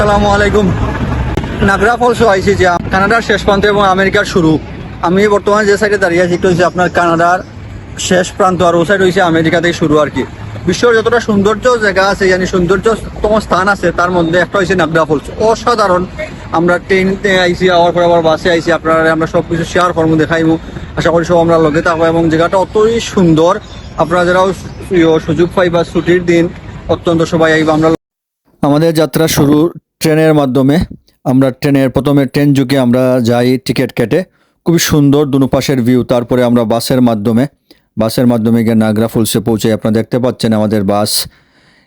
আসসালামু আলাইকুম। নাগরা ফলসও আইসি যে কানাডার শেষ প্রান্ত এবং আমেরিকার শুরু। আমি বর্তমানে যে সাইডে দাঁড়িয়ে আছি হচ্ছে আপনার কানাডার শেষ প্রান্ত, আর ও সাইড হয়েছে আমেরিকা থেকে শুরু আর কি। বিশ্বের যতটা সৌন্দর্য জায়গা আছে yani সৌন্দর্যতম স্থান আছে, তার মধ্যে একটা হয়েছে নাগরা ফলস অসাধারণ। আমরা ট্রেনতে আইসি আওয়ার পরে আবার বাসে আইসি আপনারা আমরা সব কিছু শেয়ার করব, দেখাইবো। আশা করি সব আমরা লগে থাকব, এবং জায়গাটা অতই সুন্দর। আপনারা যারাও সুযোগ পাইবা ছুটির দিন, অত্যন্ত সবাই আইবা, আমরা আমাদের যাত্রা শুরু ট্রেনের মাধ্যমে আমরা ট্রেনের প্রথমে ট্রেন যুগে আমরা যাই টিকিট কেটে। খুবই সুন্দর দুনো পাশের ভিউ। তারপরে আমরা বাসের মাধ্যমে বাসের মাধ্যমে গিয়ে নাগরা ফলসে পৌঁছাই। আপনারা দেখতে পাচ্ছেন আমাদের বাস।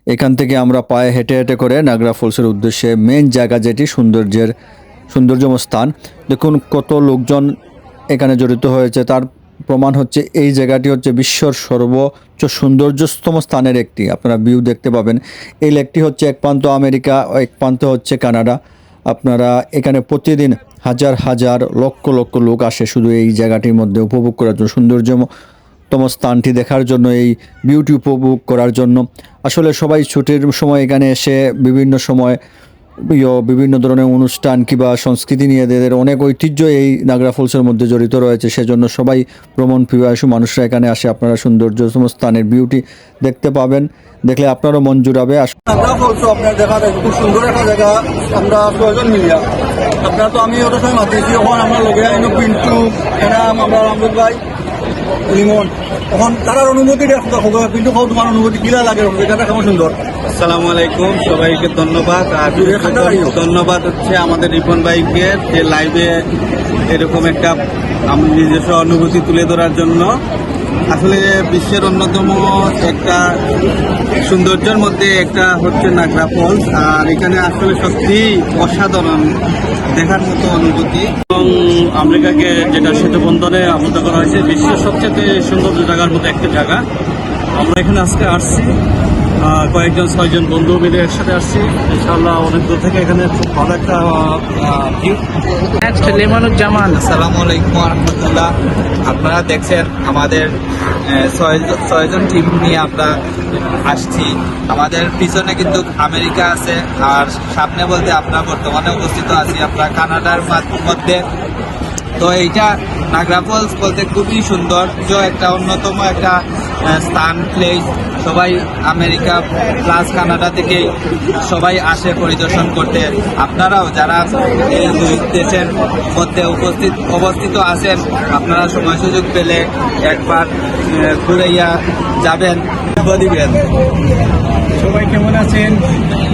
এখান থেকে আমরা পায়ে হেঁটে হেঁটে করে নাগরা ফলসের উদ্দেশ্যে মেন জায়গা যেটি সৌন্দর্যের সৌন্দর্যম স্থান। দেখুন কত লোকজন এখানে জড়িত হয়েছে। তার প্রমাণ হচ্ছে এই জায়গাটি হচ্ছে বিশ্বর সর্বোচ্চ সৌন্দর্যতম স্থানের একটি। আপনারা ভিউ দেখতে পাবেন। এই লেকটি হচ্ছে এক প্রান্ত আমেরিকা, এক প্রান্ত হচ্ছে কানাডা। আপনারা এখানে প্রতিদিন হাজার হাজার, লক্ষ লক্ষ লোক আসে শুধু এই জায়গাটির মধ্যে উপভোগ করার জন্য, সৌন্দর্যতম স্থানটি দেখার জন্য, এই বিউটি উপভোগ করার জন্য। আসলে সবাই ছুটির সময় এখানে এসে বিভিন্ন সময় বিভিন্ন ধরনের অনুষ্ঠান কিংবা সংস্কৃতি নিয়ে এদের অনেক ঐতিহ্য এই নাগরা ফলসের মধ্যে জড়িত রয়েছে। সেজন্য সবাই ভ্রমণ পিপাসু মানুষরা এখানে আসে, আপনারা সৌন্দর্যতম স্থানের বিউটি দেখতে পাবেন। দেখলে আপনারও মন জুড়াবে। আমরা তখন তার অনুমতি কিন্তু তোমার অনুমতি কিলা লাগে? জায়গাটা কেমন সুন্দর। আসসালামু আলাইকুম সবাইকে ধন্যবাদ। আর। ধন্যবাদ হচ্ছে আমাদের রিপন ভাইকে যে লাইভে এরকম একটা আমি নিজস্ব অনুভূতি তুলে ধরার জন্য। আসলে বিশ্বের অন্যতম একটা সৌন্দর্যের মধ্যে একটা হচ্ছে নাগরা ফলস আর এখানে আসলে সত্যি অসাধারণ দেখার মতো অনুভূতি। এবং আমেরিকাকে যেটা সেতু বন্ধনে আবদ্ধ করা হয়েছে, বিশ্বের সবচেয়ে সৌন্দর্য জায়গার মতো একটা জায়গা। আমরা এখানে আজকে আসছি। কয়েকজন, ছয়জন বন্ধু মিলে একসাথে আসছি। ইনশাআল্লাহ অনেক দূর থেকে এখানে খুব ভালো একটা নেক্সট লেমানুজ্জামান। আসসালামু আলাইকুম রহমতুল্লাহ আপনারা দেখছেন আমাদের ছয়জন টিম নিয়ে আমরা আসছি। আমাদের পিছনে কিন্তু আমেরিকা আছে, আর সামনে বলতে আমরা বর্তমানে উপস্থিত আছি আমরা কানাডার মধ্যে। তো এইটা নাগরা ফলস বলতে খুবই সৌন্দর্য একটা অন্যতম একটা স্থান প্লেস সবাই আমেরিকা প্লাস কানাডা থেকে সবাই আসে পরিদর্শন করতে। আপনারাও যারা এই দুই দেশের মধ্যে উপস্থিত, অবস্থিত আছেন, আপনারা সময় সুযোগ পেলে একবার ঘুরাইয়া যাবেন। দিবেন সবাই কেমন আছেন?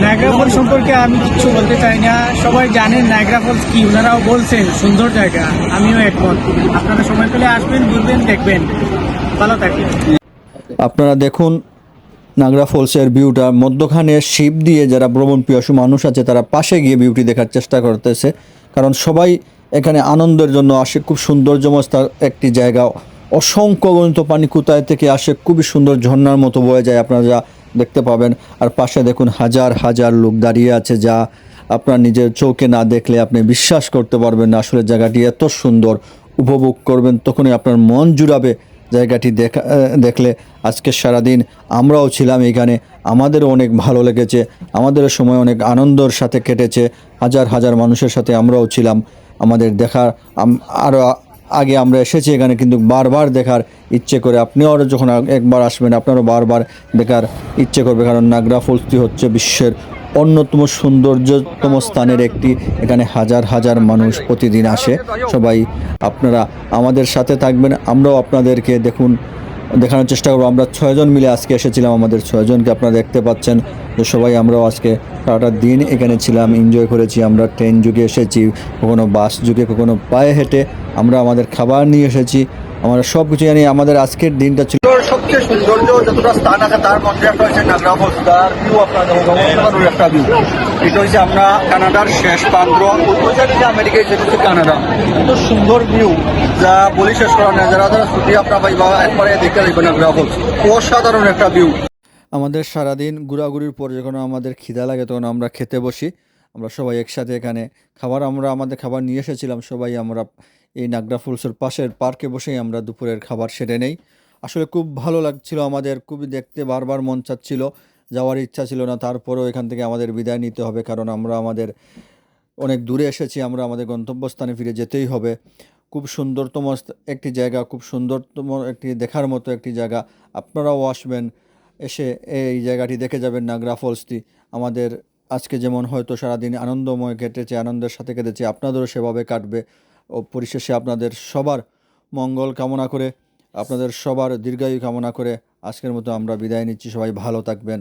নায়গ্রা ফলস সম্পর্কে আমি কিছু বলতে চাই না। সবাই জানেন নায়গ্রা ফলস কি? ওনারাও বলছেন, সুন্দর জায়গা। আমিও একমত। আপনারা সময় পেলে আসবেন, ঘুরবেন, দেখবেন। ভালো থাকবেন। আপনারা দেখুন নাগরা ফলসের ভিউটা। মধ্যখানে শিপ দিয়ে যারা ভ্রমণ পিয়াসু মানুষ আছে, তারা পাশে গিয়ে ভিউটি দেখার চেষ্টা করতেছে। কারণ সবাই এখানে আনন্দের জন্য আসে, খুব সৌন্দর্যমস্ত একটি জায়গা। অসংখ্য গণিত পানি কোথায় থেকে আসে, খুবই সুন্দর ঝর্নার মতো বয়ে যায় আপনারা যা দেখতে পাবেন। আর পাশে দেখুন হাজার হাজার লোক দাঁড়িয়ে আছে যা আপনার নিজের চোখে না দেখলে আপনি বিশ্বাস করতে পারবেন না। আসলে জায়গাটি এত সুন্দর, উপভোগ করবেন, তখনই আপনার মন জুড়াবে। জায়গাটি দেখা দেখলে আজকে সারাদিন আমরাও ছিলাম এখানে। আমাদেরও অনেক ভালো লেগেছে। আমাদেরও সময় অনেক আনন্দর সাথে কেটেছে। হাজার হাজার মানুষের সাথে আমরাও ছিলাম। আমাদের দেখার আরও আগে আমরা এসেছি এখানে, কিন্তু বারবার দেখার ইচ্ছে করে আপনিও যখন একবার আসবেন, আপনারও বারবার দেখার ইচ্ছে করবে, কারণ নাগরা ফলসটি হচ্ছে বিশ্বের অন্যতম সৌন্দর্যতম স্থানের একটি। এখানে হাজার হাজার মানুষ প্রতিদিন আসে। সবাই আপনারা আমাদের সাথে থাকবেন। আমরাও আপনাদেরকে দেখুন, দেখানোর চেষ্টা করব। আমরা ছয়জন মিলে আজকে এসেছিলাম আমাদের ছয়জনকে। আপনারা দেখতে পাচ্ছেন তো সবাই আমরাও আজকে সারাটা দিন এখানে ছিলাম এনজয় করেছি। আমরা ট্রেন যুগে এসেছি, কখনো বাস যুগে, কখনো পায়ে হেঁটে। আমরা আমাদের খাবার নিয়ে এসেছি। আমরা সব কিছু জানি আমাদের আজকের দিনটা ছিল সবচেয়ে সৌন্দর্য যতটা স্থান আছে তার নাগরা ভিউ আপনাদের একটা ভিউ এটা হচ্ছে আমরা কানাডার শেষ প্রান্ত ওই যে আমেরিকা সেটা হচ্ছে কানাডা। এত সুন্দর ভিউ যা বলি শেষ করা না যারা যারা ছুটি আপনার পাইবা একবারে দেখতে দেখবেন নাগরা ফলস অসাধারণ একটা ভিউ আমাদের সারাদিন ঘোরাঘুরির পর যখন আমাদের খিদা লাগে তখন আমরা খেতে বসি। আমরা সবাই একসাথে এখানে খাবার, আমরা আমাদের খাবার নিয়ে এসেছিলাম, সবাই আমরা এই নাগরা ফুলসের পাশের পার্কে বসেই আমরা দুপুরের খাবার সেরে নেই। আসলে খুব ভালো লাগছিল আমাদের, খুবই দেখতে বারবার মন চাচ্ছিল, যাওয়ার ইচ্ছা ছিল না, তারপরেও এখান থেকে আমাদের বিদায় নিতে হবে, কারণ আমরা আমাদের অনেক দূরে এসেছি, আমরা আমাদের গন্তব্যস্থানে ফিরে যেতেই হবে। খুব সুন্দরতম একটি জায়গা, খুব সুন্দরতম একটি দেখার মতো একটি জায়গা, আপনারাও আসবেন, এসে এই জায়গাটি দেখে যাবেন নাগরা ফলসটি, আমাদের আজকে যেমন হয়তো সারাদিন আনন্দময় কেটেছে, আনন্দের সাথে কেটেছে, আপনাদেরও সেভাবে কাটবে। ও পরিশেষে আপনাদের সবার মঙ্গল কামনা করে, আপনাদের সবার দীর্ঘায়ু কামনা করে আজকের মতো আমরা বিদায় নিচ্ছি। সবাই ভালো থাকবেন।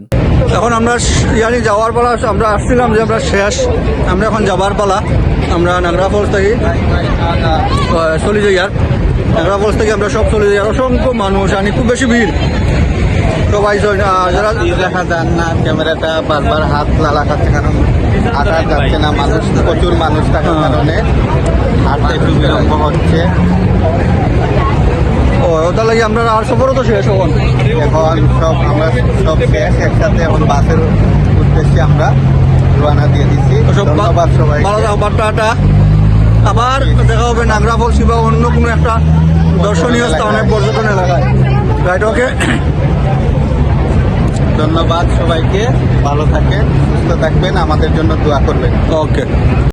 এখন আমরা ইয়ানি যাওয়ার পালা, আমরা আসছিলাম যে আমরা শেষ, আমরা এখন যাবার পালা। আমরা নাগরা ফলস থেকে চলে যাই আর। নাগরা ফলস থেকে আমরা সব চলে যাই। অসংখ্য মানুষ আনি খুব বেশি ভিড়। সবাই জন- আহ, যারা দেখা যান না ক্যামেরাটা বারবার হাত লাগাচ্ছে কারণ আটা যাচ্ছে না মানুষ প্রচুর মানুষ থাকার কারণে। হাঁটতে একটু বিলম্ব হচ্ছে। ও ওটা লাগে আমরা আর সফরও তো শেষ এখন এখন সব আমরা সব শেষ একসাথে এখন বাসের উদ্দেশ্যে আমরা রওনা দিয়ে দিচ্ছি। ধন্যবাদ সবাই ভালো থাকো আবার দেখা হবে নাগরা ফলস বা অন্য কোনো একটা দর্শনীয় স্থানে পর্যটন এলাকায়। রাইট ওকে ধন্যবাদ সবাইকে ভালো থাকেন সুস্থ থাকবেন আমাদের জন্য দোয়া করবেন। ওকে